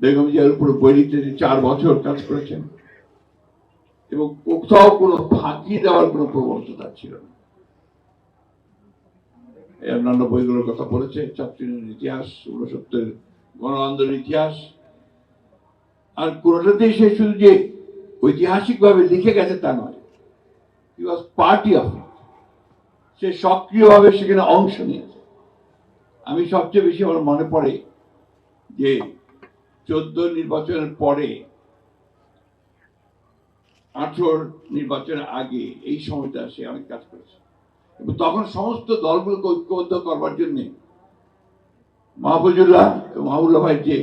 বেগম জিয়ার উপর বৈরিতে চার বছর কাজ করেছেন। এবং কোথাও কোনো ফাঁকি দেওয়ার কোনো প্রবণতা ছিল না। অন্যান্য বইগুলোর কথা বলেছে ছাত্রীর ইতিহাস, ঊনসত্তরের গণ আন্দোলনের ইতিহাস। আর কোনোটাতেই সে শুধু যে ঐতিহাসিকভাবে লিখে গেছে তা নয় হি ওয়াজ পার্টি অফ সে সক্রিয়ভাবে সেখানে অংশ নিয়েছে। আমি সবচেয়ে বেশি আমার মনে পড়ে যে চোদ্দ নির্বাচনের পরে আঠেরোর নির্বাচনের আগে এই সময়টা সে অনেক কাজ করেছে। এবং তখন সমস্ত দলগুলোকে ঐক্যবদ্ধ করবার জন্য মাহফুজুল্লাহ এবং মাহবুল্লাহ ভাইয়ের যে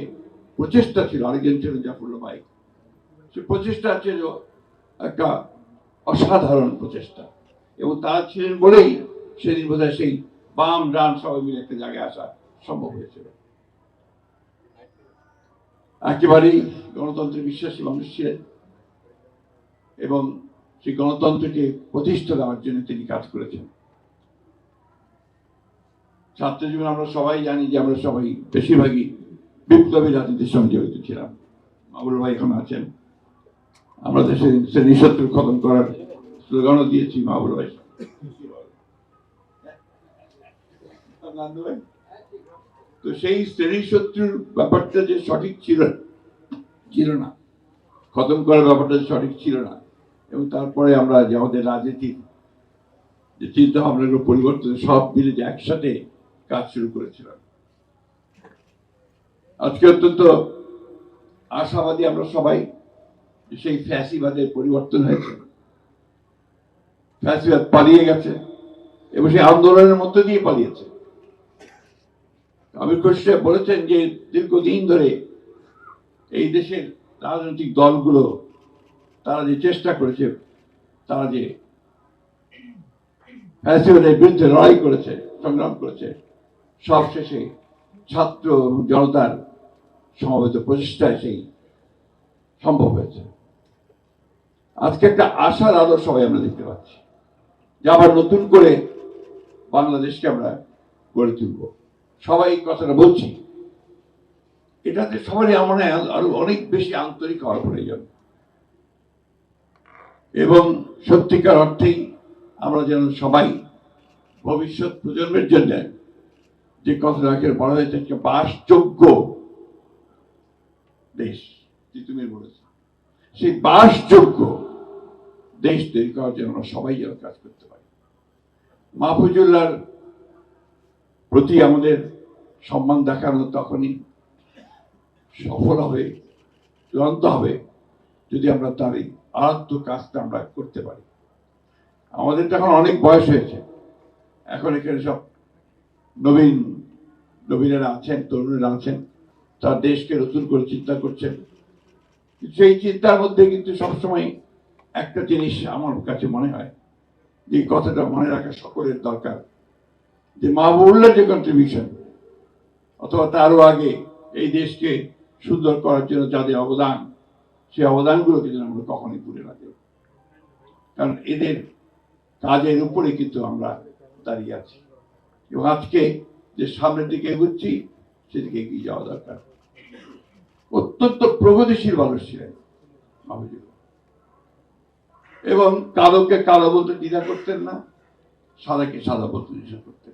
প্রচেষ্টা ছিল, আরেকজন ছিলেন জাফরুল্লাহ ভাই, সে প্রচেষ্টা ছিল একটা অসাধারণ প্রচেষ্টা। এবং তারা ছিলেন বলেই সেদিন বোধ সেই বাম, ডান সবাই মিলে একটা জায়গায় আসা সম্ভব হয়েছিল। একেবারেই গণতন্ত্রে বিশ্বাসী মানুষ ছিলেন এবং সেই গণতন্ত্রকে প্রতিষ্ঠা দেওয়ার জন্য তিনি কাজ করেছেন। ছাত্র জীবনে আমরা সবাই জানি যে আমরা সবাই বেশিরভাগই বিপ্লবী রাজনীতির সঙ্গে জড়িত ছিলাম। মামুল ভাই এখন আছেন। আমরা দেশে শ্রেণি শত্রু খতম করার স্লোগানও দিয়েছি মামুল ভাই? তো সেই শ্রেণি শত্রুর ব্যাপারটা যে সঠিক ছিল ছিল না। খতম করার ব্যাপারটা যে সঠিক ছিল না। এবং তারপরে আমরা যে আমাদের রাজনীতির যে চিন্তা ভাবনাগুলো পরিবর্তন সব মিলে যে একসাথে কাজ শুরু করেছিলাম। আজকে অত্যন্ত আশাবাদী আমরা সবাই সেই ফ্যাসিবাদের পরিবর্তন হয়েছে। ফ্যাসিবাদ পালিয়ে গেছে এবং সেই আন্দোলনের মধ্য দিয়ে পালিয়েছে। আমির খোরশি বলেছেন যে দীর্ঘদিন ধরে এই দেশের রাজনৈতিক দলগুলো তারা যে চেষ্টা করেছে, তারা যে ফ্যাসিবাদের বিরুদ্ধে লড়াই করেছে, সংগ্রাম করেছে সব শেষে ছাত্র এবং জনতার সমবেত প্রচেষ্টায় সেই সম্ভব হয়েছে। আজকে একটা আশার আলো সবাই আমরা দেখতে পাচ্ছি, যে আবার নতুন করে বাংলাদেশকে আমরা গড়ে তুলব। সবাই কথাটা বলছি। এটাতে সবারই আমার আরও অনেক বেশি আন্তরিক হওয়ার প্রয়োজন। এবং সত্যিকার অর্থেই আমরা যেন সবাই ভবিষ্যৎ প্রজন্মের জন্য যে কথাটা আগে বলা হয়েছে একটা বাসযোগ্য দেশ তিতুমির বলেছে। সেই বাসযোগ্য দেশ তৈরি করার জন্য আমরা সবাই যেন কাজ করতে পারি। মাহফুজুল্লাহর প্রতি আমাদের সম্মান দেখানো তখনই সফল হবে, চূড়ান্ত হবে, যদি আমরা তার এই আরাধ্য কাজটা আমরা করতে পারি। আমাদের তো এখন অনেক বয়স হয়েছে। এখন এখানে সব নবীন, নবীনেরা আছেন, তরুণেরা আছেন, তার দেশকে নতুন করে চিন্তা করছেন। সেই চিন্তার মধ্যে কিন্তু সবসময় একটা জিনিস আমার কাছে মনে হয় যে কথাটা মনে রাখা সকলের দরকার। যে মাহবুবুল্লাহ যে কন্ট্রিবিউশন অথবা তারও আগে এই দেশকে সুন্দর করার জন্য যাদের অবদান, সেই অবদানগুলোকে যেন আমরা কখনোই ভুলে না দেব কারণ এদের কাজের উপরে কিন্তু আমরা দাঁড়িয়ে আছি। এবং আজকে যে সামনের দিকে এগুচ্ছি, সেদিকে এগিয়ে যাওয়া দরকার। অত্যন্ত প্রগতিশীল মানুষ ছিলেন এবং কালোকে কালো বলতে দ্বিধা করতেন না, সাদাকে সাদা বলতে দ্বিধা করতেন